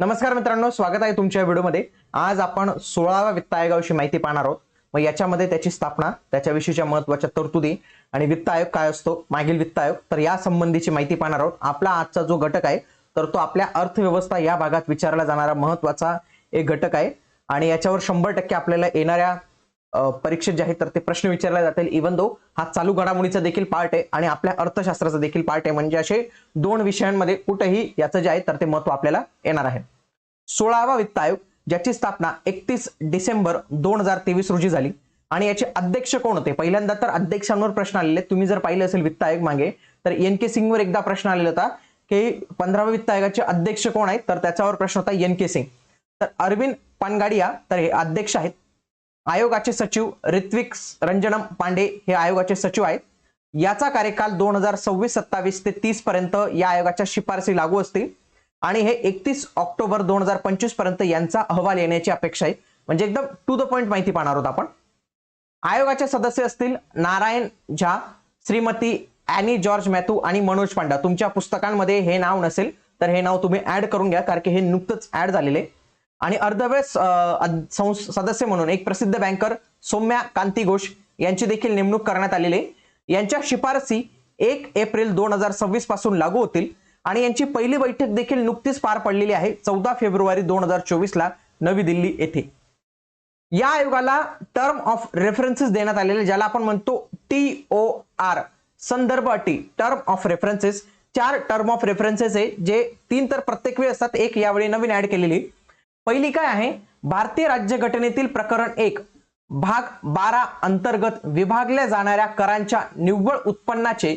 नमस्कार मित्रांनो स्वागत आहे तुमच्या व्हिडिओमध्ये. आज आपण सोळाव्या वित्त आयोगाविषयी माहिती पाहणार आहोत. मग याच्यामध्ये त्याची स्थापना त्याच्याविषयीच्या महत्त्वाच्या तरतुदी आणि वित्त आयोग काय असतो मागील वित्त आयोग. तर या संबंधीची माहिती पाहणार आहोत. आपला आजचा जो घटक आहे तर तो आपल्या अर्थव्यवस्था या भागात विचारला जाणारा महत्त्वाचा एक घटक आहे. आणि याच्यावर शंभर टक्के आपल्याला येणाऱ्या परीक्षेत जे आहे तर ते प्रश्न विचारले जातील. इवन दो हा चालू घडामोडीचा देखील पार्ट आहे आणि आपल्या अर्थशास्त्राचा देखील पार्ट आहे. म्हणजे असे दोन विषयांमध्ये कुठेही याचं जे आहे तर ते महत्त्व आपल्याला येणार आहे. सोळावा वित्त आयोग ज्याची स्थापना एकतीस डिसेंबर दोन हजार तेवीस रोजी झाली. आणि याचे अध्यक्ष कोण होते? पहिल्यांदा तर अध्यक्षांवर प्रश्न आलेले तुम्ही जर पाहिले असेल वित्त आयोग मागे तर एन के सिंगवर एकदा प्रश्न आलेला होता की पंधराव्या वित्त आयोगाचे अध्यक्ष कोण आहेत? तर त्याच्यावर प्रश्न होता एन के सिंग. तर अरविंद पानगाडिया तर हे अध्यक्ष आहेत. आयोगाचे सचिव ऋत्विक रंजनम पांडे हे आयोगाचे सचिव आहेत. याचा कार्यकाल दोन हजार सव्वीस सत्तावीस ते तीस पर्यंत या आयोगाच्या शिफारसी लागू असतील. आणि हे एकतीस ऑक्टोबर दोन हजार पंचवीसपर्यंत यांचा अहवाल येण्याची अपेक्षा आहे. म्हणजे एकदम टू द पॉइंट माहिती पाहणार आहोत आपण. आयोगाचे सदस्य असतील Narayan Jha Shrimati Annie George Mathieu आणि मनोज पांडा. तुमच्या पुस्तकांमध्ये हे नाव नसेल तर हे नाव तुम्ही ऍड करून घ्या कारण की हे नुकतंच ऍड झालेले आणि अर्धवेळेस सदस्य म्हणून एक प्रसिद्ध बँकर सौम्या कांती घोष यांची देखील नेमणूक करण्यात आलेली आहे. यांच्या शिफारसी एक एप्रिल दोन हजार सव्वीसपासून लागू होतील आणि यांची पहिली बैठक देखील नुकतीच पार पडलेली आहे चौदा फेब्रुवारी दोन हजार चोवीस ला नवी दिल्ली येथे. या आयोगाला टर्म ऑफ रेफरन्सेस देण्यात आलेले ज्याला आपण म्हणतो टी ओ आर संदर्भ अटी टर्म ऑफ रेफरन्सेस चार टर्म ऑफ रेफरन्सेस आहे जे तीन तर प्रत्येक वेळी असतात एक यावेळी नवीन ऍड केलेली पहिली काय आहे? भारतीय राज्यघटनेतील प्रकरण एक. भाग बारा अंतर्गत विभागल्या जाणाऱ्या करांच्या निव्वळ उत्पन्नाचे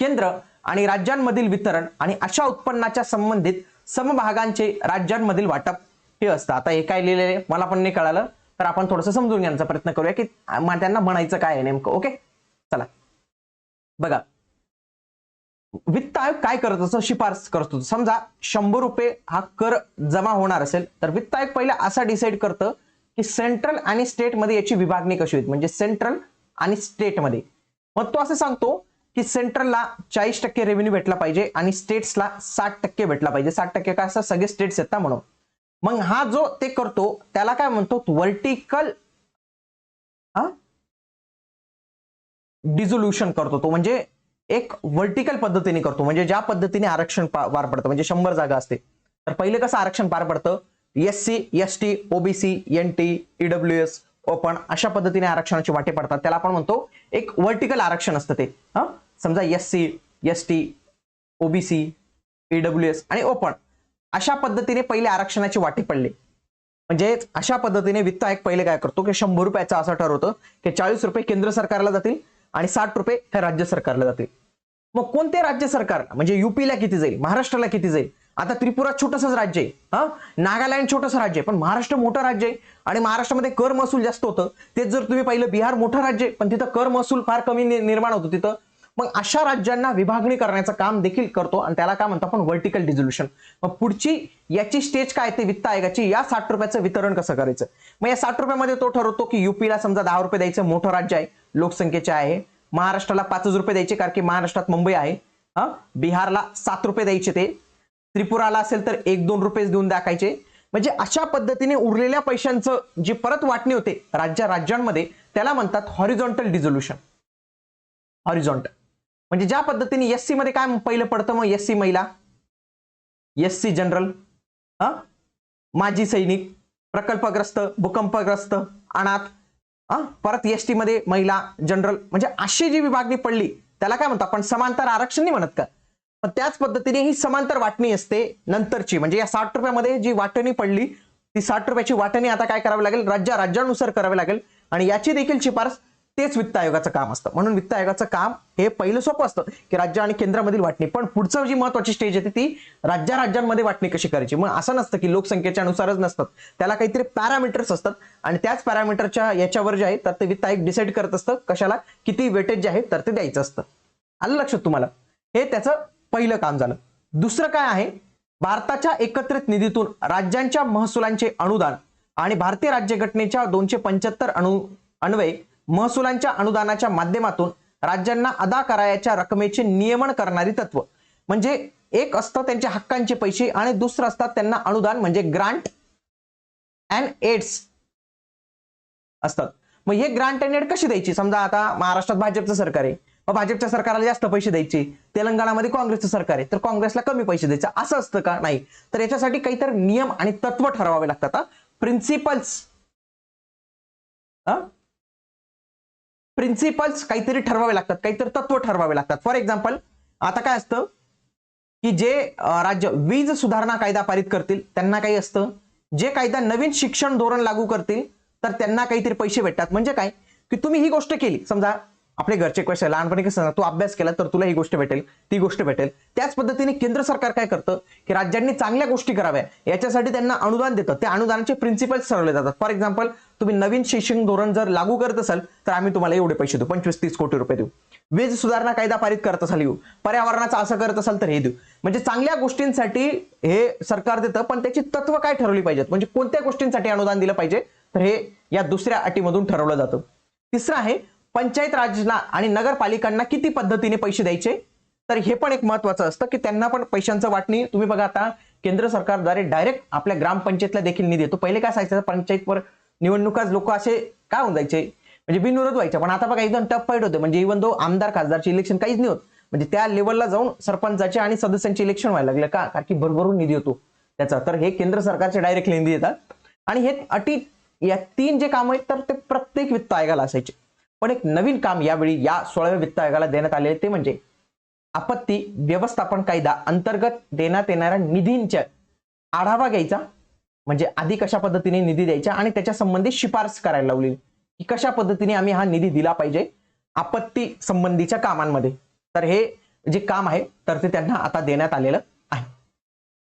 केंद्र आणि राज्यांमधील वितरण आणि अशा उत्पन्नाच्या संबंधित समभागांचे राज्यांमधील वाटप. हे असतं. आता हे काय लिहिलेलं आहे? मला पण नाही कळालं. तर आपण थोडंसं समजून घेण्याचा प्रयत्न करूया की त्यांना म्हणायचं काय आहे नेमकं. ओके? चला. बघा. वित्त आयोग काय करत असतो? शिफारस करतो समजा शंभर रुपये हा कर जमा होणार असेल तर वित्त आयोग पहिला असा डिसाईड करतं की सेंट्रल आणि स्टेटमध्ये याची विभागणी कशी होईल? म्हणजे सेंट्रल आणि स्टेटमध्ये मग तो असं सांगतो की सेंट्रलला चाळीस टक्के रेव्हेन्यू भेटला पाहिजे आणि स्टेट्सला साठ टक्के भेटला पाहिजे. साठ टक्के काय असं सगळे स्टेट्स आहेत ना म्हणून. मग हा जो ते करतो त्याला काय म्हणतो? व्हर्टिकल डिझोल्युशन करतो तो. म्हणजे एक व्हर्टिकल पद्धतीने करतो. म्हणजे ज्या पद्धतीने आरक्षण पार पडतं म्हणजे शंभर जागा असते. तर पहिले कसं आरक्षण पार पडतं? S C S T OBC N T E W S open अशा पद्धतीने आरक्षणाची वाटे पडतात. त्याला आपण म्हणतो एक व्हर्टिकल आरक्षण असतं ते. हां? समजा S C S T OBC E W S आणि ओपन अशा पद्धतीने पहिले आरक्षणाची वाटे पडले. म्हणजे अशा पद्धतीने वित्त आयोग पहिले काय करतो की शंभर रुपयाचं असं ठरवतं की चाळीस रुपये केंद्र सरकारला जातील आणि साठ रुपये हे राज्य सरकारला जातील. मग कोणते राज्य सरकार? म्हणजे युपीला किती जाईल? महाराष्ट्राला किती जाईल? आता त्रिपुरा छोटंसंच राज्य आहे हा? नागालँड छोटंसं राज्य आहे पण महाराष्ट्र मोठं राज्य आहे. आणि महाराष्ट्रामध्ये कर महसूल जास्त होतं. तेच जर तुम्ही पाहिलं बिहार मोठं राज्य आहे पण तिथं कर महसूल फार कमी निर्माण होतो तिथं. मग अशा राज्यांना विभागणी करण्याचं काम देखील करतो आणि त्याला काय म्हणतो आपण? व्हर्टिकल डिझोल्युशन मग पुढची याची स्टेज काय ते वित्त आयोगाची? या साठ रुपयाचं वितरण कसं करायचं? मग या साठ रुपयामध्ये तो ठरवतो की युपीला समजा दहा रुपये द्यायचं मोठं राज्य आहे लोकसंख्येचे आहे. महाराष्ट्राला पाचच रुपये द्यायचे कारण की महाराष्ट्रात मुंबई आहे. हा? बिहारला सात रुपये द्यायचे ते. त्रिपुराला असेल तर एक दोन रुपयेच देऊन दाखायचे. म्हणजे अशा पद्धतीने उरलेल्या पैशांचं जी परत वाटणी होते राज्या राज्यांमध्ये त्याला म्हणतात हॉरिझॉन्टल डिझोल्युशन हॉरिझॉन्टल म्हणजे ज्या पद्धतीने एस सी मध्ये काय पहिलं पडतं मग एस सी महिला? एस सी जनरल हा? माजी सैनिक प्रकल्पग्रस्त भूकंपग्रस्त अनाथ परत एस टी मध्ये महिला जनरल म्हणजे अशी जी विभागणी पडली त्याला काय म्हणतो आपण? समांतर आरक्षण नाही म्हणत का? पण त्याच पद्धतीने ही समांतर वाटणी असते नंतरची. म्हणजे या साठ रुपयामध्ये जी वाटणी पडली ती साठ रुपयाची वाटणी आता काय करावी लागेल? राज्या राज्यानुसार करावी लागेल. आणि याची देखील शिफारस तेच वित्त आयोगाचं काम असतं. म्हणून वित्त आयोगाचं काम हे पहिलं सोपं असतं की राज्य आणि केंद्रामधील वाटणी. पण पुढचं जी महत्वाची स्टेज येते ती राज्या राज्यांमध्ये वाटणी कशी करायची? मग असं नसतं की लोकसंख्येच्या अनुसारच नसतात. त्याला काहीतरी पॅरामीटर्स असतात आणि त्याच पॅरामीटरच्या याच्यावर जे आहे तर ते वित्त आयोग डिसाईड करत असतं कशाला किती वेटेज जे आहे तर ते द्यायचं असतं. आलं लक्षात तुम्हाला? हे त्याचं पहिलं काम झालं. दुसरं काय आहे? भारताच्या एकत्रित निधीतून राज्यांच्या महसुलांचे अनुदान आणि भारतीय राज्यघटनेच्या दोनशे पंच्याहत्तर अणु अन्वये महसुलांच्या अनुदानाच्या माध्यमातून राज्यांना अदा करायच्या रकमेचे नियमन करणारी तत्व. म्हणजे एक असतं त्यांच्या हक्कांचे पैसे आणि दुसरं असतात त्यांना अनुदान म्हणजे ग्रांट अँड एड्स असतात. मग हे ग्रांट अँड एड कशी द्यायची? समजा आता महाराष्ट्रात भाजपचं सरकार आहे. मग भाजपच्या सरकारला जास्त पैसे द्यायचे. तेलंगणामध्ये काँग्रेसचं सरकार आहे. तर काँग्रेसला कमी पैसे द्यायचे. असं असतं का? नाही. तर याच्यासाठी काहीतरी नियम आणि तत्व ठरवावे लागतात प्रिन्सिपल्स प्रिन्सिपल्स काहीतरी ठरवावे लागतात काहीतरी तत्व ठरवावे लागतात. फॉर एक्झाम्पल आता काय असतं की जे राज्य वीज सुधारणा कायदा पारित करतील त्यांना काही असतं. जे कायदा नवीन शिक्षण धोरण लागू करतील तर त्यांना काहीतरी पैसे भेटतात. म्हणजे काय? की तुम्ही ही गोष्ट केली. समजा आपले घरचे क्वेश्चन लहानपणी कसं ना, तू अभ्यास केला तर तुला ही गोष्ट भेटेल ती गोष्ट भेटेल. त्याच पद्धतीने केंद्र सरकार काय करतं की राज्यांनी चांगल्या गोष्टी कराव्या याच्यासाठी त्यांना अनुदान देतं. त्या अनुदानाचे प्रिन्सिपल्स ठरवले जातात. फॉर एक्झाम्पल तुम्ही नवीन शैक्षणिक धोरण जर लागू करत असाल तर आम्ही तुम्हाला एवढे पैसे देऊ पंचवीस तीस कोटी रुपये देऊ. वीज सुधारणा कायदा पारित करत असाल येऊ. पर्यावरणाचा असं करत असाल तर हे देऊ. म्हणजे चांगल्या गोष्टींसाठी हे सरकार देतं पण त्याची तत्व काय ठरवली पाहिजेत? म्हणजे कोणत्या गोष्टींसाठी अनुदान दिलं पाहिजे? तर हे या दुसऱ्या अटीमधून ठरवलं जातं. तिसरं आहे पंचायत राजना आणि नगरपालिकांना किती पद्धतीने पैसे द्यायचे? तर हे पण एक महत्वाचं असतं की त्यांना पण पैशांचं वाटणी. तुम्ही बघा आता केंद्र सरकारद्वारे डायरेक्ट आपल्या ग्रामपंचायतला देखील निधी येतो. पहिले काय असायचं पंचायतवर निवडणुकाच लोक असे काय होऊन जायचे? म्हणजे बिनविरोध व्हायचे. पण आता बघा एकदम टफ फाईट होते म्हणजे इव्हन दो आमदार खासदारचे इलेक्शन काहीच नाही होत. म्हणजे त्या लेवलला जाऊन सरपंचाचे आणि सदस्यांचे इलेक्शन व्हायला लागले का? कारण की भरभरून निधी होतो त्याचा. तर हे केंद्र सरकारचे डायरेक्ट निधी येतात. आणि हे अटी या तीन जे काम आहेत तर ते प्रत्येक वित्त आयोगाला असायचे. पण एक नवीन काम यावेळी या सोळाव्या वित्त आयोगाला देण्यात आले ते म्हणजे आपत्ती व्यवस्थापन कायदा अंतर्गत देण्यात येणाऱ्या निधींच्या आढावा घ्यायचा म्हणजे आधी कशा पद्धतीने निधी द्यायचा आणि त्याच्या संबंधी शिफारस करायला लावली. की कशा पद्धतीने आम्ही हा निधी दिला पाहिजे आपत्ती संबंधीच्या कामांमध्ये. तर हे जे काम आहे तर ते त्यांना आता देण्यात आलेलं आहे.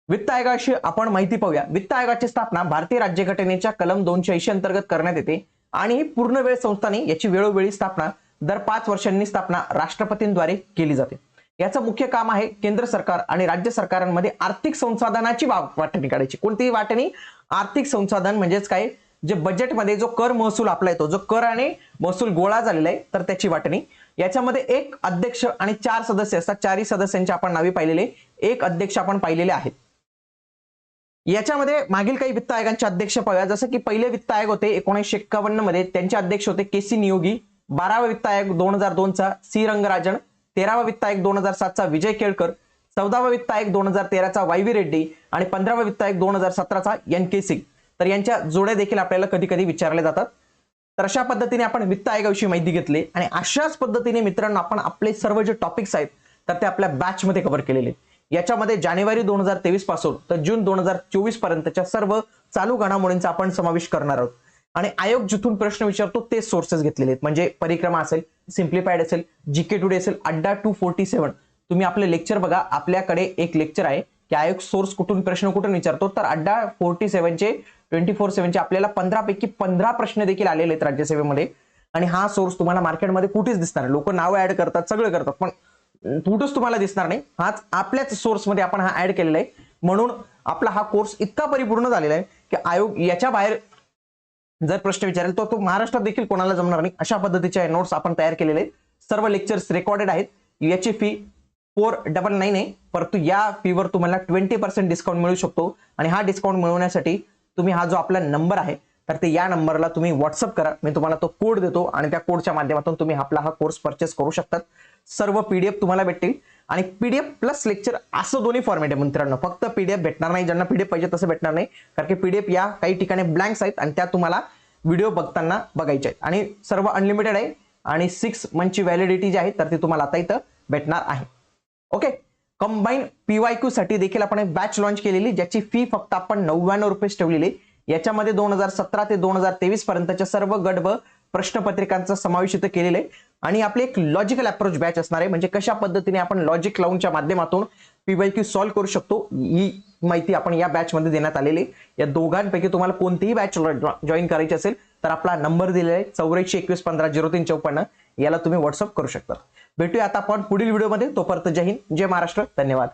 वित्त आयोगाशी आपण माहिती पाहूया. वित्त आयोगाची स्थापना भारतीय राज्यघटनेच्या कलम दोनशे ऐंशी अंतर्गत करण्यात येते. आणि ही पूर्ण वेळ संस्थाने याची वेळोवेळी स्थापना दर पाच वर्षांनी स्थापना राष्ट्रपतींद्वारे केली जाते. याचं मुख्य काम आहे केंद्र सरकार आणि राज्य सरकारांमध्ये आर्थिक संसाधनाची वा- वाटणी काढायची कोणतीही वाटणी आर्थिक संसाधन म्हणजेच काय? जे बजेटमध्ये जो कर महसूल आपला येतो जो कर आणि महसूल गोळा झालेला आहे तर त्याची वाटणी. याच्यामध्ये एक अध्यक्ष आणि चार सदस्य असतात. चारही सदस्यांची आपण नावे पाहिलेले. एक अध्यक्ष आपण पाहिलेले आहेत. याच्यामध्ये मागील काही वित्त आयोगांचे अध्यक्ष पाहूया. जसं की पहिले वित्त आयोग होते एकोणीसशे एक्कावन्नमध्ये. त्यांचे अध्यक्ष होते के सी नियोगी. बारावा वित्त आयोग दोन हजार दोनचा सी रंगराजन. तेरावा वित्त आयोग दोन हजार सातचा विजय केळकर. चौदावा वित्त आयोग दोन हजार तेराचा वाय व्ही रेड्डी आणि पंधरावा वित्त आयोग दोन हजार सतराचा एन के सिंग. तर यांच्या जोड्या देखील आपल्याला कधी कधी विचारल्या जातात. तर अशा पद्धतीने आपण वित्त आयोगाविषयी माहिती घेतली आणि अशाच पद्धतीने मित्रांनो आपण आपले सर्व जे टॉपिक्स आहेत तर ते आपल्या बॅच मध्ये कव्हर केलेले आहेत. याच्यामध्ये जानेवारी दोन हजार तेवीसपासून तर जून दोन हजार चोवीस पर्यंतच्या सर्व चालू घडामोडींचा आपण समावेश करणार आहोत. आणि आयोग जिथून प्रश्न विचारतो ते सोर्सेस घेतलेले आहेत. म्हणजे परिक्रमा असेल सिम्प्लिफाईड असेल जीके टुडे असेल अड्डा टू फोर्टी सेव्हन तुम्ही आपले लेक्चर बघा. आपल्याकडे एक लेक्चर आहे की आयोग सोर्स कुठून प्रश्न कुठून विचारतो? तर अड्डा फोर्टी सेव्हनचे ट्वेंटी फोर सेव्हनचे आपल्याला पंधरापैकी पंधरा प्रश्न देखील आलेले आहेत राज्यसेवेमध्ये आणि हा सोर्स तुम्हाला मार्केटमध्ये कुठेच दिसणार लोक नावं ऍड करतात सगळं करतात. पण कुठंच तुम्हाला दिसणार नाही. हाच आपल्याच सोर्समध्ये आपण हा ऍड केलेला आहे. म्हणून आपला हा कोर्स इतका परिपूर्ण झालेला आहे की आयोग याच्या बाहेर जर प्रश्न विचारेल तर तो महाराष्ट्रात देखील कोणाला जमणार नाही. अशा पद्धतीच्या नोट्स आपण तयार केलेले आहेत. सर्व लेक्चर्स रेकॉर्डेड आहेत. याची फी फोर डबल नाईन आहे. परंतु या फीवर तुम्हाला ट्वेंटी पर्सेंट डिस्काउंट मिळू शकतो. आणि हा डिस्काउंट मिळवण्यासाठी तुम्ही हा जो आपला नंबर आहे तर ते या नंबरला तुम्ही व्हॉट्सअप करा. मी तुम्हाला तो कोड देतो आणि त्या कोडच्या माध्यमातून तुम्ही आपला हा कोर्स परचेस करू शकतात. सर्व पीडीएफ तुम्हाला भेटतील. आणि पीडीएफ प्लस लेक्चर असं दोन्ही फॉर्मॅट आहे मित्रांनो. फक्त पीडीएफ भेटणार नाही. ज्यांना पीडीएफ पाहिजे तसं भेटणार नाही. कारण की पीडीएफ या काही ठिकाणी ब्लँक्स आहेत आणि त्या तुम्हाला व्हिडिओ बघताना बघायचे आहेत. आणि सर्व अनलिमिटेड आहे. आणि सिक्स मंथची व्हॅलिडिटी जी आहे तर ती तुम्हाला आता इथं भेटणार आहे. ओके कंबाईन पीवायक्यू साठी देखील आपण एक बॅच लॉन्च केलेली ज्याची फी फक्त आपण नव्याण्णव रुपये ठेवलेली. याच्यामध्ये दोन हजार सतरा ते दोन हजार तेवीस पर्यंतच्या सर्व गट व प्रश्नपत्रिकांचा समावेश इथं केलेला आहे. आणि आपली एक लॉजिकल अप्रोच बॅच असणार आहे. म्हणजे कशा पद्धतीने आपण लॉजिक लावूनच्या माध्यमातून पीवायक्यू सॉल्व्ह करू शकतो ही माहिती आपण या बॅचमध्ये देण्यात आलेली आहे. या दोघांपैकी तुम्हाला कोणतीही बॅच जॉईन करायची असेल तर आपला नंबर दिलेला आहे चौऱ्याऐंशी एकवीस पंधरा झिरो तीन चौपन्न. याला तुम्ही व्हॉट्सअप करू शकता. भेटूया आता आपण पुढील व्हिडिओमध्ये तोपर्यंत जय हिंद जय महाराष्ट्र. धन्यवाद.